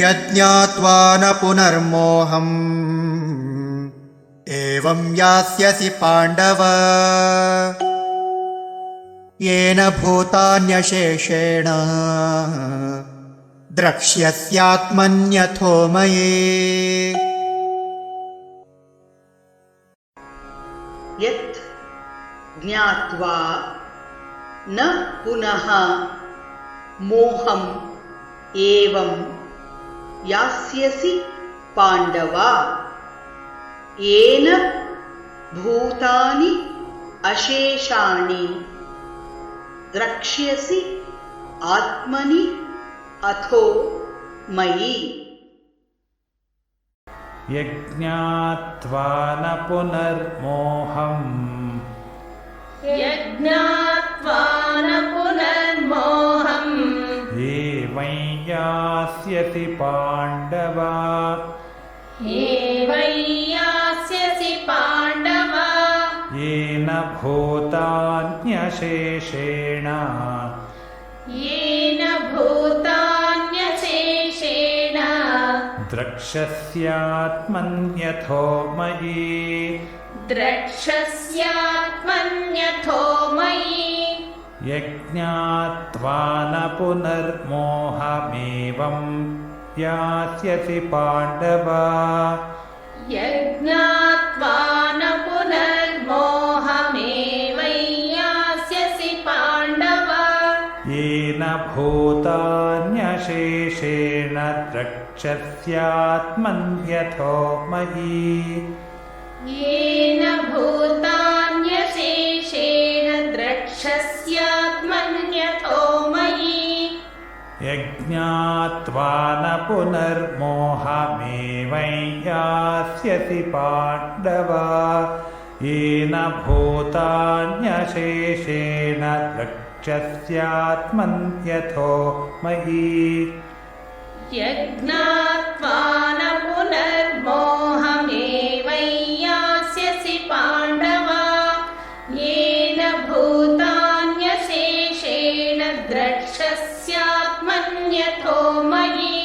यज्ञात्वा न पुनर्मोहम्। एवं यास्यसि पाण्डव। येन भूतान्यशेषेण द्रक्ष्यस्यात्मन्यथो मये। यत् ज्ञात्वा न पुनः मोहम् एवं यास्यसि पाण्डवा। येन भूतानि अशेषाणि द्रक्ष्यसि आत्मनि अथो मयि। यज्ञात्वा न पुनर्मोहम्। यज्ञात्वा यास्यसि पाण्डवा। एवं यास्यसि पाण्डव। येन भूतान्यशेषेण। येन भूतान्यशेषेण। द्रक्ष्यस्यात्मन्यथो मयि। मयि यज्ञात्वा न पुनर्मोहमेवं यास्यसि पाण्डवा। यज्ञात्वा न पुनर्मोहमेवं यास्यसि पाण्डव। येन भूतान्यशेषेण द्रक्ष्यस्यात्मन्यथो मयि। येन भूतान्यशेषेण यज्ञात्वा न पुनर्मोहमेवं यास्यसि पाण्डवा। येन भूतान्यशेषेण द्रक्ष्यस्यात्मन्यथो मयि। यज्ञात्वा न पुनर्मोहमेवं यास्यसि पाण्डव। येन भूतान्यशेषेण Maria, tô Maria.